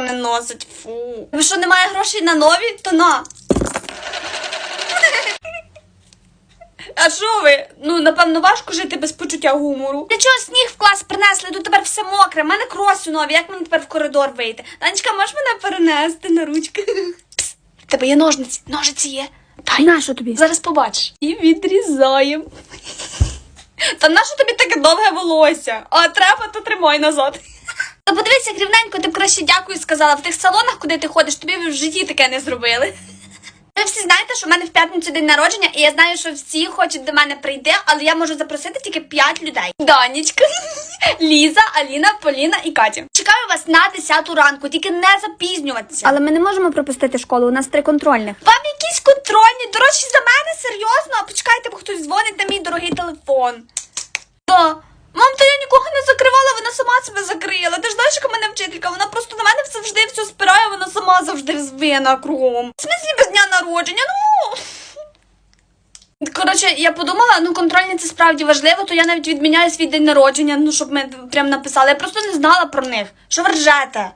ніхто не носить. Фу. Ви що, немає грошей на нові? То на. А що ви? Ну, напевно, важко жити без почуття гумору. Для чого сніг в клас принесли? Тут тепер все мокре. У мене кроси нові. Як мені тепер в коридор вийти? Танечка, можеш мене перенести на ручки? Пс, в тебе є ножниці. Ножиці є. Дай. На що тобі? Зараз побачиш. І відрізаємо. Та нащо тобі таке довге волосся? А треба, то тримай назад. Та подивися, рівненько, ти б краще дякую сказала. В тих салонах, куди ти ходиш, тобі в житті таке не зробили. Ви всі знаєте, що в мене в п'ятницю день народження, і я знаю, що всі хочуть до мене прийти, але я можу запросити тільки 5 людей. Данічка, Ліза, Аліна, Поліна і Катя. Чекаю вас на 10 ранку, тільки не запізнюватися. Але ми не можемо пропустити школу, у нас три контрольних. Вам якісь контрольні, дорожчі за мене? Серйозно? А почекайте, бо хтось дзвонить на мій дорогий телефон. Да. Мам, то я нікого не закривала, вона сама себе закрила. Ти ж знаєш, мене вчителька, вона просто на мене завжди все спирає, вона сама завжди вина кругом. В смислі без дня народження, ну. Коротше, я подумала, ну контрольні це справді важливо, то я навіть відміняю свій день народження, ну щоб ми прям написали. Я просто не знала про них. Що ви ржете?